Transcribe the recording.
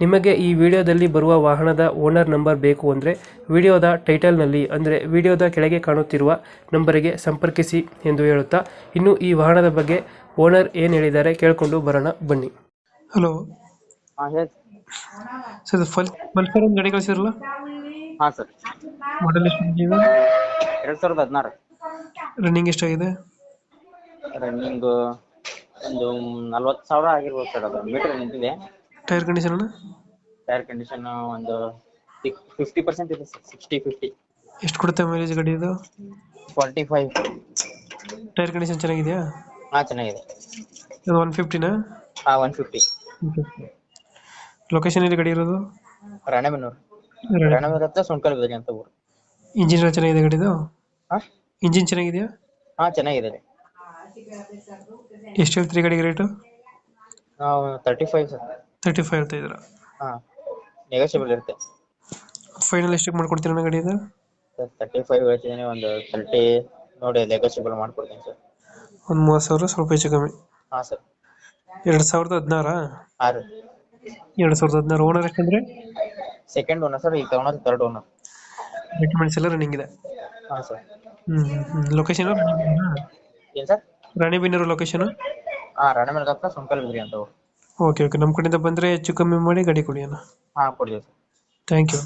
ನಿಮಗೆ ಈ ವಿಡಿಯೋದಲ್ಲಿ ಬರುವ ವಾಹನದ ಓನರ್ ನಂಬರ್ ಬೇಕು ಅಂದರೆ ವಿಡಿಯೋದ ಟೈಟಲ್ನಲ್ಲಿ ಅಂದರೆ ವಿಡಿಯೋದ ಕೆಳಗೆ ಕಾಣುತ್ತಿರುವ ನಂಬರಿಗೆ ಸಂಪರ್ಕಿಸಿ ಎಂದು ಹೇಳುತ್ತಾ ಇನ್ನು ಈ ವಾಹನದ ಬಗ್ಗೆ ಓನರ್ ಏನು ಹೇಳಿದ್ದಾರೆ ಕೇಳಿಕೊಂಡು ಬರೋಣ ಬನ್ನಿ. ಹಲೋ. ಹಾಂ ಹೇಳಿ. ಸರ್ ಫಲ್ ಪಲ್ಸರ್ ಒಂದು ಗಾಡಿ ಕಳಿಸಿರಲ್ಲ ಹಾಂ ಸರ್. ಮಾಡಲ್ ಎಷ್ಟು ಎರಡು ಸಾವಿರದ ಹದಿನಾರು. ರನ್ನಿಂಗ್ ಎಷ್ಟಾಗಿದೆ? ರನ್ನಿಂಗ್ ಒಂದು ನಲ್ವತ್ತು ಸಾವಿರ ಆಗಿರ್ಬೋದು ಸರ್ ಅದು ಮೀಟರ್ ನಿಂತಿದೆ. ಟೈರ್ ಕಂಡೀಷನ್ ಟೈರ್ ಕಂಡೀಷನ್ ಒಂದು ಫಿಫ್ಟಿ ಪರ್ಸೆಂಟ್ ಇದೆ ಸರ್ ಸಿಕ್ಸ್ಟಿ ಫಿಫ್ಟಿ ಎಷ್ಟು ಕೊಡುತ್ತೆ ಮೈಲೇಜ್ ಗಾಡಿ ಇದು? ಫಾರ್ಟಿ ಫೈವ್ ಟೈರ್ ಕಂಡೀಷನ್ ಚೆನ್ನಾಗಿದೆಯಾ? ಹಾಂ ಚೆನ್ನಾಗಿದೆ. ಇದು ಒನ್ ಫಿಫ್ಟಿನಾ ಹಾಂ ಒನ್ ಫಿಫ್ಟಿ ಲೊಕೇಶನ್ ಎಲ್ಲಿ ಗಾಡಿ ಇರೋದು? ರಾಣೆಬೆನ್ನೂರು. ರಾಣೆಬೆನ್ನೂರು ಹತ್ರ ಸುಣ್ಕಲ್ ಬಿದ್ರಿ ಅಂತ ಊರು. ಇಂಜಿನ್ ಎಲ್ಲ ಚೆನ್ನಾಗಿದೆ ಗಾಡಿದು ಹಾಂ? ಇಂಜಿನ್ ಚೆನ್ನಾಗಿದೆಯಾ? ಹಾಂ ಚೆನ್ನಾಗಿದೆ ಎಷ್ಟು ಹೇಳ್ತೀರಿ ಗಾಡಿಗೆ ರೇಟು ನಾವು thirty five sir thirty five ಹೇಳ್ತಾ ಇದ್ದೀರಾ? ಹಾಂ ನೆಗೋಷಿಯಬಲ್ ಇರುತ್ತೆ. ಫೈನಲ್ ಎಷ್ಟಕ್ಕೆ ಮಾಡ್ಕೊಡ್ತೀರಣ್ಣ ಗಾಡಿ ಇದು ಸರ್ ತರ್ಟಿ ಫೈವ್ ಹೇಳ್ತಿದ್ದೀನಿ ಒಂದು ತರ್ಟಿ ನೋಡಿ ನೆಗೋಷಿಯಬಲ್ ಮಾಡ್ಕೊಡ್ತೀನಿ ಸರ್. ಒಂದು ಮೂವತ್ತು ಸಾವಿರ ಸ್ವಲ್ಪ ಹೆಚ್ಚು ಕಮ್ಮಿ. ಹಾಂ ಸರ್. ಎರಡು ಸಾವಿರದ ಹದಿನಾರಾ? ಆರು ಎರಡು ಸಾವಿರದ ಹದಿನಾರು ಓನರ್ ಎಷ್ಟಂದ್ರೆ ಸೆಕೆಂಡ್ ಓನರ್ ಸರ್ ಈಗ ತಗೊಳೋದು ತರ್ಡ್ ಓನರ್ ಡಾಕ್ಯುಮೆಂಟ್ಸ್ ಎಲ್ಲ ರನ್ನಿಂಗ್ ಇದೆ. ಹಾಂ ಸರ್. ಹ್ಞೂ ಹ್ಞೂ ಲೊಕೇಶನ್ ಏನು ಸರ್? ರಾಣಿಬೆನ್ನೂರು ಲೊಕೇಶನ್ ಹಾಂ ರಾಣೆಬೆನ್ನೂರು ಹತ್ರ ಸುಂಕಲ್ ಬಿದ್ರಿ ಅಂತ ಊರು ಓಕೆ ಓಕೆ ನಮ್ಮ ಕಡೆಯಿಂದ ಬಂದರೆ ಹೆಚ್ಚು ಕಮ್ಮಿ ಮಾಡಿ ಗಾಡಿ ಕೊಡಿ ಅಣ್ಣ. ಹಾಂ ಕೊಡಿ ಸರ್ ಥ್ಯಾಂಕ್ ಯು